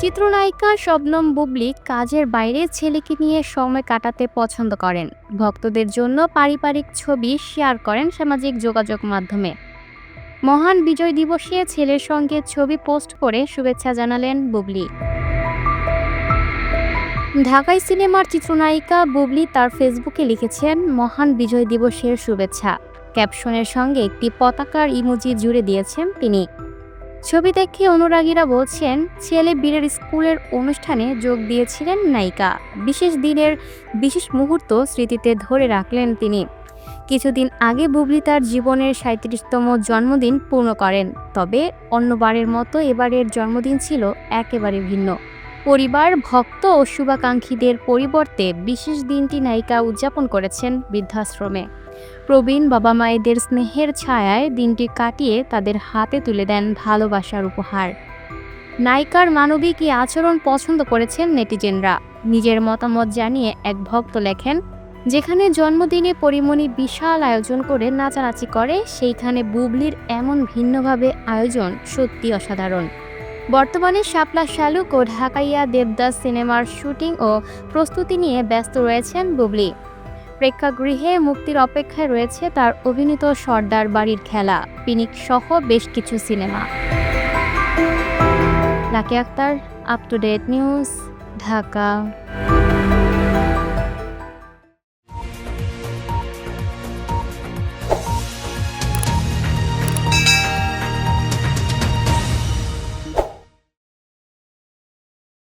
চিত্রনায়িকা শবনম বুবলি কাজের বাইরে ছেলেকে নিয়ে সময় কাটাতে পছন্দ করেন। ভক্তদের জন্য পারিবারিক ছবি শেয়ার করেন সামাজিক যোগাযোগ মাধ্যমে। মহান বিজয় দিবসে ছেলের সঙ্গে ছবি পোস্ট করে শুভেচ্ছা জানালেন বুবলি। ঢাকাই সিনেমার চিত্রনায়িকা বুবলি তার ফেসবুকে লিখেছেন, মহান বিজয় দিবসের শুভেচ্ছা। ক্যাপশনের সঙ্গে একটি পতাকার ইমোজি জুড়ে দিয়েছেন তিনি। ছবি দেখে অনুরাগীরা বলছেন, ছেলে বীরের স্কুলের অনুষ্ঠানে যোগ দিয়েছিলেন নায়িকা। বিশেষ দিনের বিশেষ মুহূর্ত স্মৃতিতে ধরে রাখলেন তিনি। কিছুদিন আগে বুবলি তার জীবনের সাঁত্রিশতম জন্মদিন পূর্ণ করেন। তবে অন্যবারের মতো এবারের জন্মদিন ছিল একেবারে ভিন্ন। পরিবার, ভক্ত ও শুভাকাঙ্ক্ষীদের পরিবর্তে বিশেষ দিনটি নায়িকা উদযাপন করেছেন বৃদ্ধাশ্রমে। প্রবীণ বাবা মায়েদের স্নেহের ছায়ায় দিনটি কাটিয়ে তাদের হাতে তুলে দেন ভালোবাসার উপহার। নায়িকার মানবিক এই আচরণ পছন্দ করেছেন নেটিজেনরা। নিজের মতামত জানিয়ে এক ভক্ত লেখেন, যেখানে জন্মদিনে পরিমণি বিশাল আয়োজন করে নাচানাচি করে, সেইখানে বুবলির এমন ভিন্নভাবে আয়োজন সত্যি অসাধারণ। বর্তমানে শাপলা শালুক ও ঢাকাইয়া দেবদাস সিনেমার শুটিং ও প্রস্তুতি নিয়ে ব্যস্ত রয়েছেন বুবলি। প্রেক্ষাগৃহে মুক্তির অপেক্ষায় রয়েছে তার অভিনীত সর্দার বাড়ির খেলা, পিনিক সহ বেশ কিছু cinema. Lucky Akter up to date news Dhaka.